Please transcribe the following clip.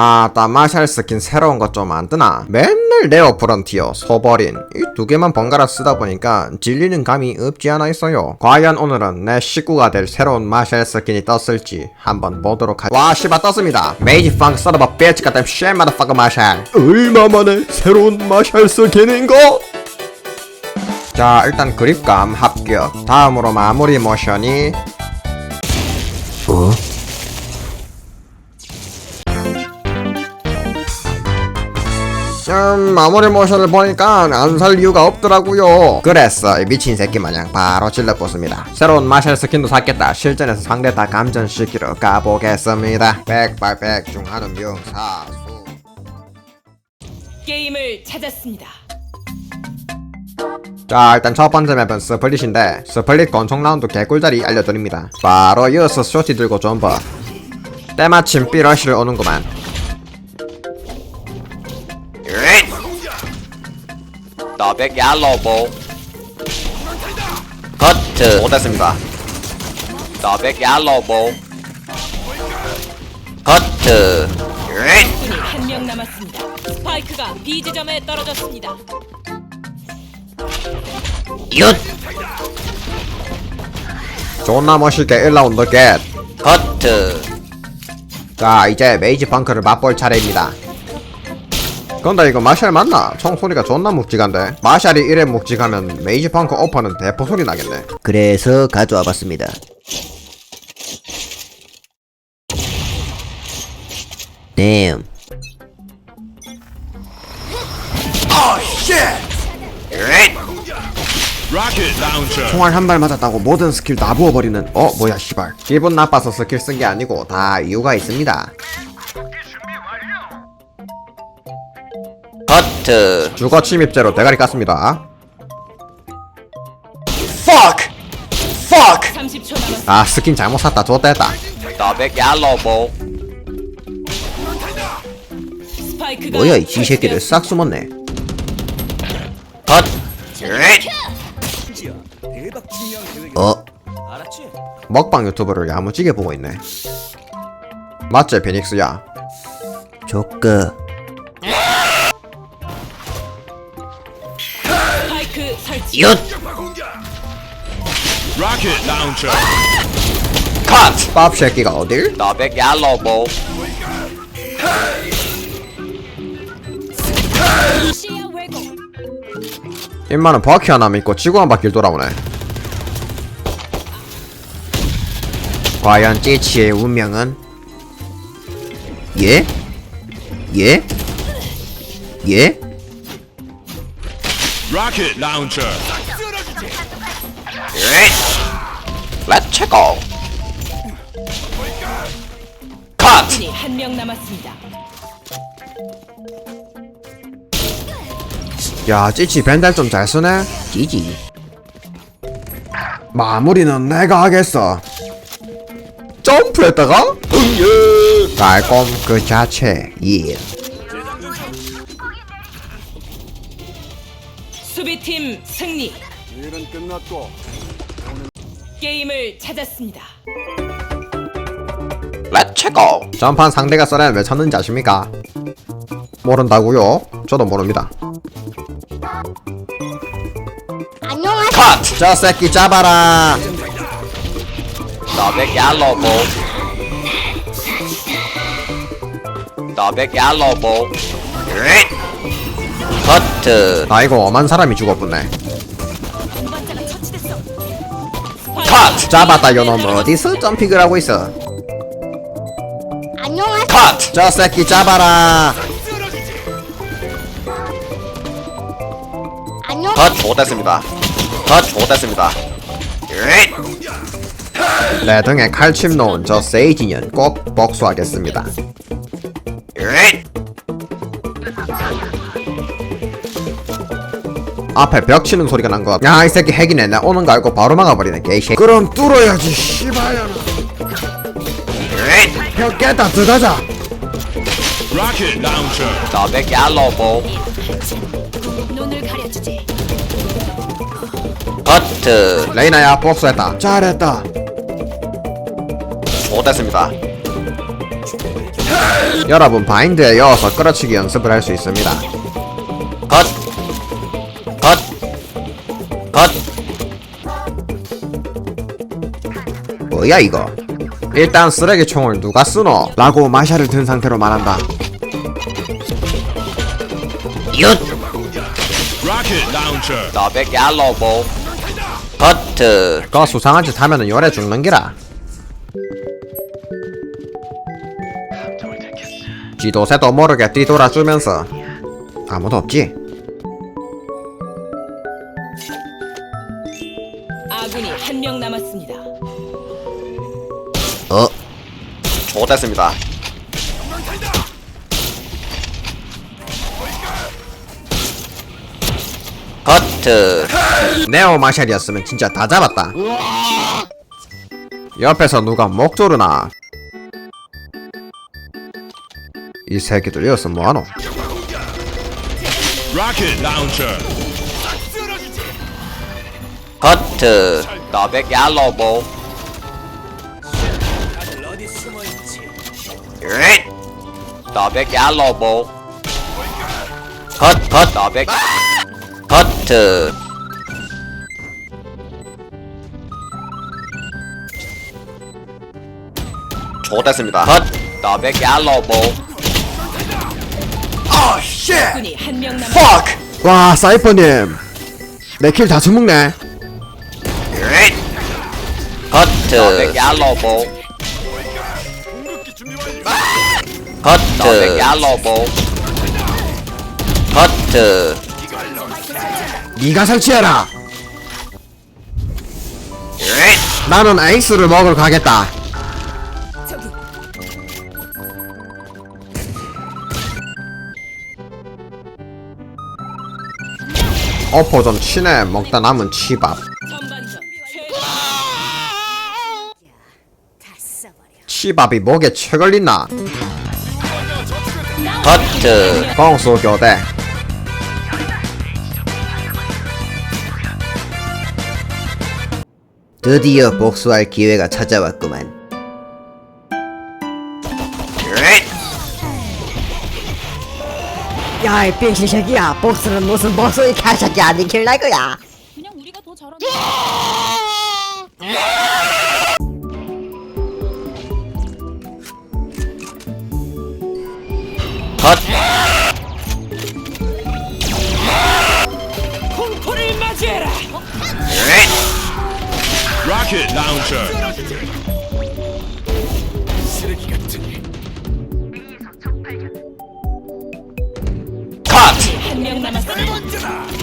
아 따 마샬 스킨 새로운 거좀안 뜨나? 맨날 네오 프런티어, 소버린 이 두 개만 번갈아 쓰다 보니까 질리는 감이 없지 않아 있어요. 과연 오늘은 내 식구가 될 새로운 마샬 스킨이 떴을지 한번 보도록 하죠. 와 씨발 떴습니다. 메이지 펑크 서버 비치 같은 쉐 마더파커 마샬. 얼마 만에 새로운 마샬 스킨인가? 자 일단 그립감 합격. 다음으로 마무리 모션이 어? 음, 마무리 모션을 보니까 안 살 이유가 없더라고요. 그랬어, 이 미친 새끼 마냥 바로 질러붙습니다. 새로운 마샬 스킨도 샀겠다. 실전에서 상대 다 감전시키러 가보겠습니다. 백발백 중 하는 명사수. 게임을 찾았습니다. 자, 일단 첫 번째 맵은 스플릿인데 스플릿 권총 라운드 개꿀자리 알려드립니다. 바로 이어서 쇼티 들고 점퍼. 때마침 삐러시를 오는구만. 너백 얄로보 커트 못했습니다. 너백 얄로보 커트 분이 한 명 남았습니다. 스파이크가 B 지점에 떨어졌습니다. 윷 존나 멋있게 1라운드 겟. 커트 자 이제 메이지 펑크를 맛볼 차례입니다 근데 이거 마샬 맞나? 총소리가 존나 묵직한데 마샬이 이래 묵직하면 메이지 펑크 오퍼는 대포 소리 나겠네 그래서 가져와 봤습니다. launcher. 총알 한 발 맞았다고 모든 스킬 다 부어버리는 어 뭐야 씨발 기분 나빠서 스킬 쓴 게 아니고 다 이유가 있습니다 커트 주거 침입죄로 대가리 깠습니다 Fuck! Fuck! 30초 남았습니다. 아 스킨 잘못 샀다 좋다 했다 너백 얄로보 스파이크가 뭐야 이 쥐새끼들 싹 숨었네. 커트 어? 먹방 유튜브를 야무지게 보고 있네 맞지 베닉스야 조크. 윷 Rocket launcher. 커트 밥 새끼가 어딜? 너백 얄로보 왜곡. 임마는 바퀴 하나 믿고 지구 한 바퀴를 돌아오네 과연 찌치의 운명은? 예? 예? 예? Rocket launcher. 렛츠 고 커트 분이 한명 남았습니다. 야 찌치 벤달 좀 잘 쓰네 지지. 마무리는 내가 하겠어 점프했다가? 응예 깔꼼 그 자체 예 수비팀 승리. 일은 끝났고. 게임을 찾았습니다. 렛츠 고 전판 상대가 써낸 왜 쳤는지 아십니까? 모른다고요? 저도 모릅니다 커트 저 새끼 잡아라 너백 얄로보 너백 얄로보 커트. 아이고 엄한 사람이 죽었구네 커트 잡았다 요놈. 어디서 점핑을 하고 있어. 커트 저 새끼 잡아라. 컷 못했습니다. 컷 못했습니다. 내 등에 칼침 놓은 저 세이지년 꼭 복수하겠습니다 앞에 벽 치는 소리가 난 것. 야, 이 새끼 핵이네. 나 오는 거 알고 바로 막아버리네, 개이새. 그럼 뚫어야지, 씨발년아. 벽 깼다, 들어가자. Rocket launcher. 너백 얄로보 눈을 가려주지. 커트 레이나야, 복수했다. 잘했다. 못했습니다 여러분 바인드에 이어서 끌어치기 연습을 할 수 있습니다 컷. 컷. 컷. 뭐야 이거? 일단 쓰레기 총을 누가 쓰노? 라고 마샤를 든 상태로 말한다! Rocket launcher. 더백 얄로우 볼. 커트. 그 수상한 짓 하면은 열에 죽는 기라 지도새도 모르게 뒤돌아주면서 아무도 없지? 아군이 한 명 남았습니다. 어? 좋됐습니다. 커트. 네오 마샬이었으면 진짜 다 잡았다 옆에서 누가 목 조르나 이 새끼들 여기서 뭐하노? Rocket launcher. 커트. 볼. 더백 얄로우 볼. 컷, 컷, 더백. 커트. 좋됐습니다. 컷, 더백 얄로우 볼. 아군이 한명 남았습니다. 와 사이퍼님 내 킬 다 처먹네 커트. 커트. 커트. 네가 설치해라 나는 아이스를 먹으러 가겠다 어포 좀 치네 먹다 남은 치밥 치밥이 목에 채 걸린나 커트. 공수 교대 드디어 복수할 기회가 찾아왔구만. 야, 이 빙신 새끼야. 복수는 무슨 복수 이 개새끼야. 니킬 날 거야. 그냥 우리가 더 잘하는 컷. 공포를 맞이해라. Rocket launcher. 컷. 한명 남았습니다.